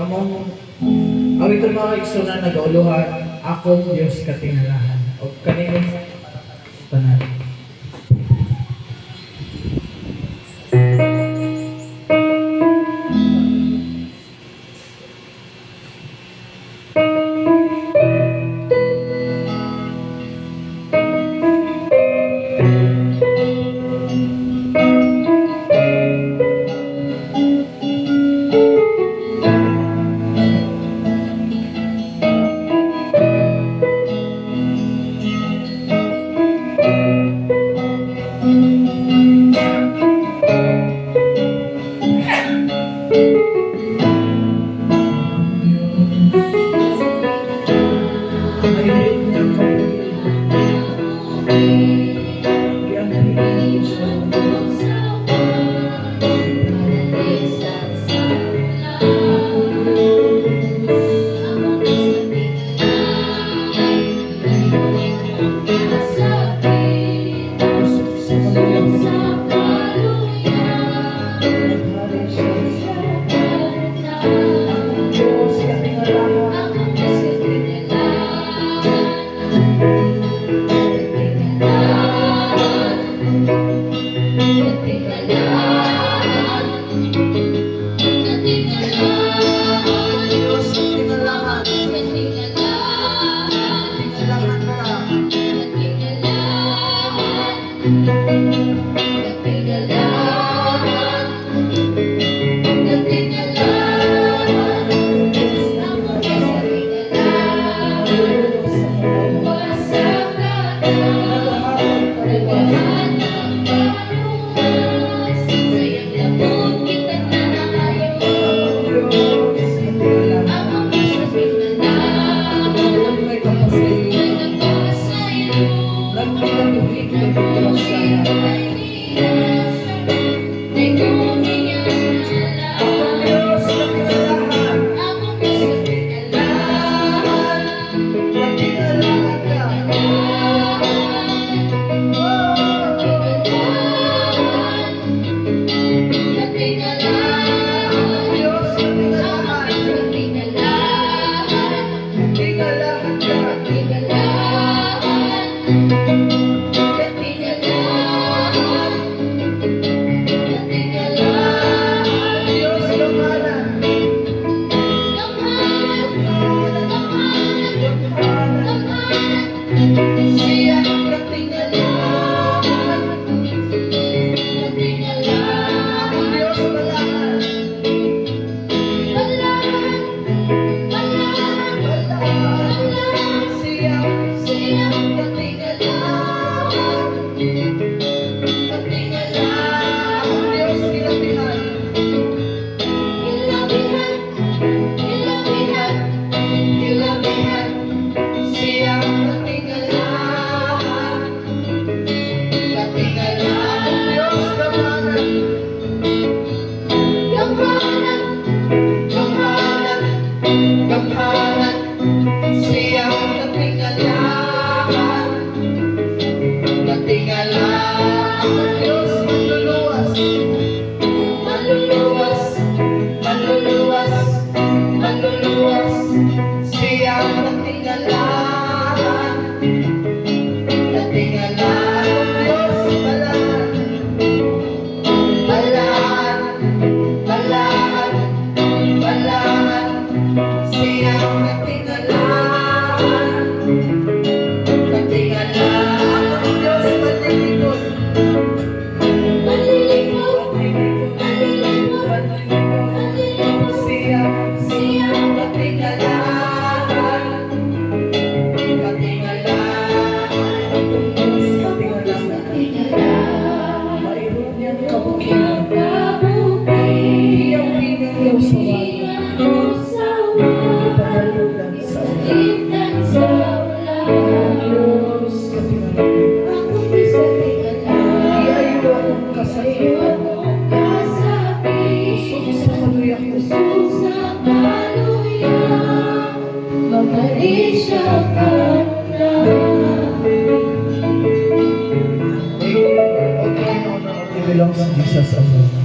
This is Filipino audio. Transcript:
among ang ito mga igsunan nagauluhan akong Diyos katingalahan o kanino tanan. Diyos katingalahan Hindi ako nagtigala belongs to Jesus alone.